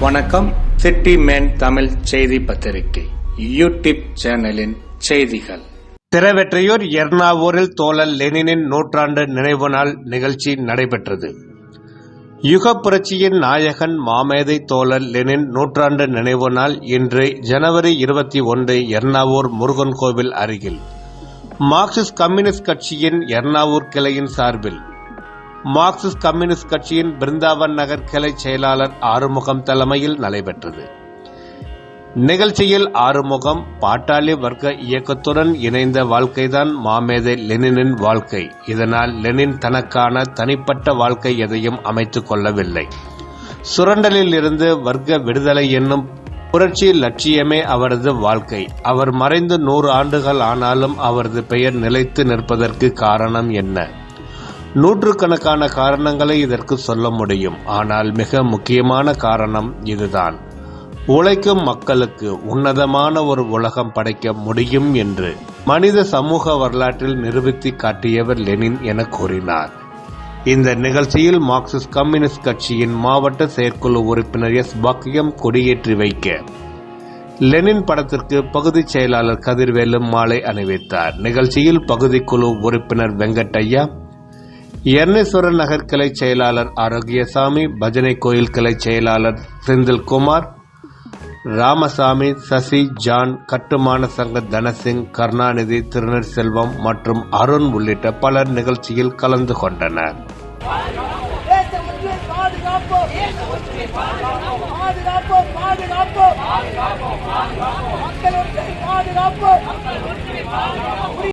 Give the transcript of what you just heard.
வணக்கம். City man Tamil செய்தி பத்திரிகை. யூடியூப் சேனலின் செய்திகள். திரவெற்றியூர் எர்ணாவூரில் தோழர் லெனினின் நூற்றாண்டு நினைவு நாள் நிகழ்ச்சி நடைபெற்றது. யுக புரட்சியின் நாயகன் மாமேதை தோழர் லெனின் நூற்றாண்டு நினைவு நாள் இன்று ஜனவரி இருபத்தி ஒன்று எர்ணாவூர் முருகன் கோவில் அருகில். மார்க்சிஸ்ட் கம்யூனிஸ்ட் கட்சியின் எர்ணாவூர் கிளையின் சார்பில். மார்க்சிஸ்ட் கம்யூனிஸ்ட் கட்சியின் பிருந்தாவன் நகர் கிளை செயலாளர் ஆறுமுகம் தலைமையில் நடைபெற்றது. நிகழ்ச்சியில் ஆறுமுகம் பாட்டாளி வர்க்க இயக்கத்துடன் இணைந்த வாழ்க்கைதான் மாமேதை லெனினின் வாழ்க்கை. இதனால் லெனின் தனக்கான தனிப்பட்ட வாழ்க்கை எதையும் அமைத்துக் கொள்ளவில்லை. சுரண்டலில் இருந்து வர்க்க விடுதலை என்னும் புரட்சி லட்சியமே அவரது வாழ்க்கை. அவர் மறைந்து நூறு ஆண்டுகள் ஆனாலும் அவரது பெயர் நிலைத்து நிற்பதற்கு காரணம் என்ன? நூற்றுக்கணக்கான காரணங்களை இதற்கு சொல்ல முடியும். ஆனால் மிக முக்கியமான காரணம் இதுதான். உழைக்கும் மக்களுக்கு உன்னதமான ஒரு உலகம் படைக்க முடியும் என்று மனித சமூக வரலாற்றில் நிரூபித்து காட்டியவர் லெனின் என கூறினார். இந்த நிகழ்ச்சியில் மார்க்சிஸ்ட் கம்யூனிஸ்ட் கட்சியின் மாவட்ட செயற்குழு உறுப்பினர் எஸ். பக்கியம் கொடியேற்றி வைக்க லெனின் படத்திற்கு பகுதி செயலாளர் கதிர்வேலு மாலை அணிவித்தார். நிகழ்ச்சியில் பகுதி குழு உறுப்பினர் வெங்கட்டையா எர்ணேஸ்வரன் நகர் கிளை செயலாளர் ஆரோக்கியசாமி பஜனை கோயில் கிளை செயலாளர் செந்தில்குமார் ராமசாமி சசி ஜான் கட்டுமான சங்க தனசிங் கருணாநிதி திருநெற் செல்வம் மற்றும் அருண் உள்ளிட்ட பலர் நிகழ்ச்சியில் கலந்து கொண்டனர். பாதுகாப்பு